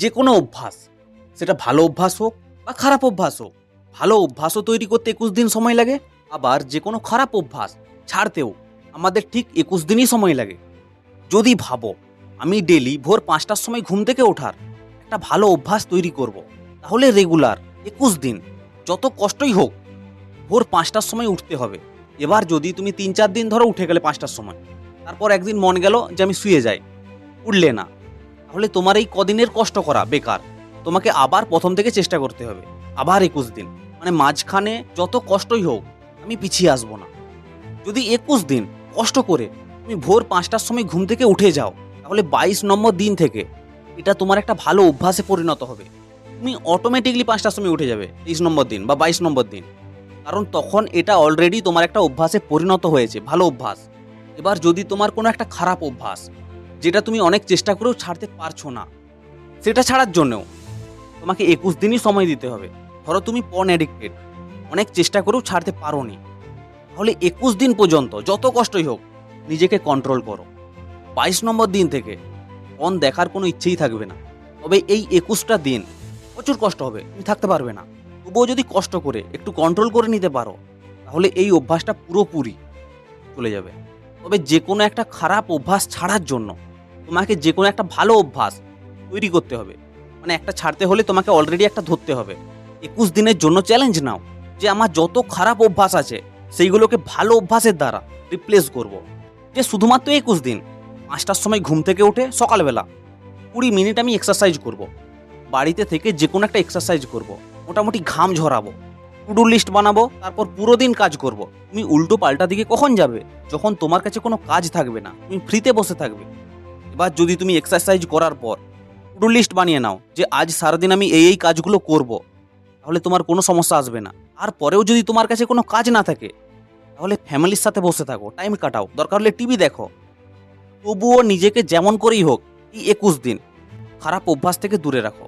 যে কোনো অভ্যাস। সেটা ভালো অভ্যাস হোক বা খারাপ অভ্যাস হোক। ভালো অভ্যাসও তৈরি করতে একুশ দিন সময় লাগে, আবার যে কোনো খারাপ অভ্যাস ছাড়তেও আমাদের ঠিক একুশ দিনই সময় লাগে। যদি ভাবো, আমি ডেলি ভোর পাঁচটার সময় ঘুম থেকে ওঠার একটা ভালো অভ্যাস তৈরি করব। তাহলে রেগুলার একুশ দিন যত কষ্টই হোক, ভোর পাঁচটার সময় উঠতে হবে। এবার যদি তুমি তিন চার দিন ধরো উঠে গেলে পাঁচটার সময়, তারপর একদিন মন গেল যে আমি শুয়ে যাই, উঠলে না। তাহলে তোমার এই কদিনের কষ্ট করা বেকার। তোমাকে আবার প্রথম থেকে চেষ্টা করতে হবে। আবার একুশ দিন। মানে মাঝখানে যত কষ্টই হোক, আমি পিছিয়ে আসব না। যদি একুশ দিন কষ্ট করে তুমি ভোর পাঁচটার সময় ঘুম থেকে উঠে যাও, তাহলে বাইশ নম্বর দিন থেকে এটা তোমার একটা ভালো অভ্যাসে পরিণত হবে। তুমি অটোমেটিকলি পাঁচটার সময় উঠে যাবে, তেইশ নম্বর দিন বা বাইশ নম্বর দিন। কারণ তখন এটা অলরেডি তোমার একটা অভ্যাসে পরিণত হয়েছে, ভালো অভ্যাস। এবার যদি তোমার কোনো একটা খারাপ অভ্যাস যেটা তুমি অনেক চেষ্টা করেও ছাড়তে পারছ না, সেটা ছাড়ার জন্যও তোমাকে একুশ দিনই সময় দিতে হবে। ধরো তুমি পন অ্যাডিক্টেড অনেক চেষ্টা করেও ছাড়তে পারো নি তাহলে একুশ দিন পর্যন্ত যত কষ্টই হোক, নিজেকে কন্ট্রোল করো। বাইশ নম্বর দিন থেকে পন দেখার কোনো ইচ্ছেই থাকবে না। তবে এই একুশটা দিন প্রচুর কষ্ট হবে, তুমি থাকতে পারবে না। তবুও যদি কষ্ট করে একটু কন্ট্রোল করে নিতে পারো, তাহলে এই অভ্যাসটা পুরোপুরি চলে যাবে। তবে যে কোনো একটা খারাপ অভ্যাস ছাড়ার জন্য তোমাকে যে কোনো একটা ভালো অভ্যাস তৈরি করতে হবে মানে একটা ছাড়তে হলে তোমাকে অলরেডি একটা ধরতে হবে একুশ দিনের জন্য চ্যালেঞ্জ নাও যে আমার যত খারাপ অভ্যাস আছে, সেইগুলোকে ভালো অভ্যাসের দ্বারা রিপ্লেস করব। যে শুধুমাত্র একুশ দিন, পাঁচটার সময় ঘুম থেকে উঠে সকালবেলা কুড়ি মিনিট আমি এক্সারসাইজ করব। বাড়িতে থেকে যে কোনো একটা এক্সারসাইজ করব। মোটামুটি ঘাম ঝরাবো টুডু লিস্ট বানাবো, তারপর পুরো দিন কাজ করব। তুমি উল্টো পাল্টা দিকে কখন যাবে যখন তোমার কাছে কোনো কাজ থাকবে না, তুমি ফ্রিতে বসে থাকবে এবার যদি তুমি এক্সারসাইজ করার পর টু লিস্ট বানিয়ে নাও যে আজ সারাদিন আমি এই এই কাজগুলো করব, তাহলে তোমার কোনো সমস্যা আসবে না। আর পরেও যদি তোমার কাছে কোনো কাজ না থাকে, তাহলে ফ্যামিলির সাথে বসে থাকো টাইম কাটাও। দরকার হলে টিভি দেখো। তবুও নিজেকে যেমন করেই হোক, এই একুশ দিন খারাপ অভ্যাস থেকে দূরে রাখো।